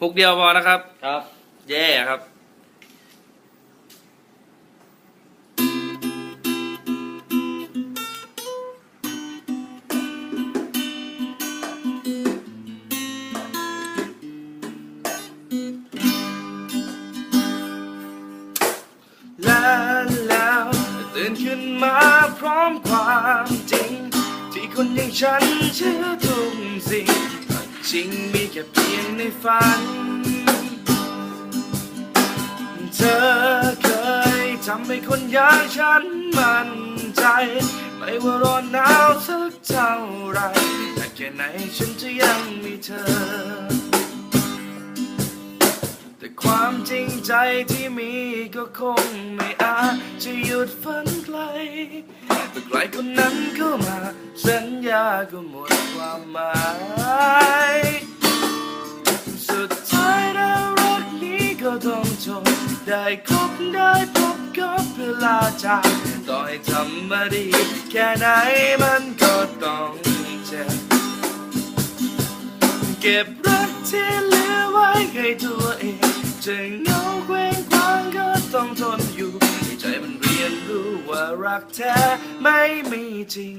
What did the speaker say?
ฮุกเดียวพอนะครับ ครับ แย่ครับแล้วแล้วตื่นขึ้นมาพร้อมความจริง ที่คนอย่างฉันเชื่อทุกสิ่ง จริงมีแค่เพียงในฝัน เธอเคยทำให้คนอย่างฉันมั่นใจ ไม่ว่าร้อนหนาวสักเท่าไรแต่แค่ไหนฉันจะยังมีเธอ แต่ความจริงใจที่มีก็คงไม่อาจจะหยุดฝันไกลแต่ใครคนนั้นเข้ามา สัญญาก็หมดความหมาย ต้องจบได้คบได้พบกับเวลาจากต่อให้ทำมาดีแค่ไหนมันก็ต้องเจ็บเก็บรักที่เหลือไว้ให้ตัวเองจะเหงาเคว้งคว้างก็ต้องทนอยู่ใใจมันเรียนรู้ว่ารักแท้ไม่มีจริง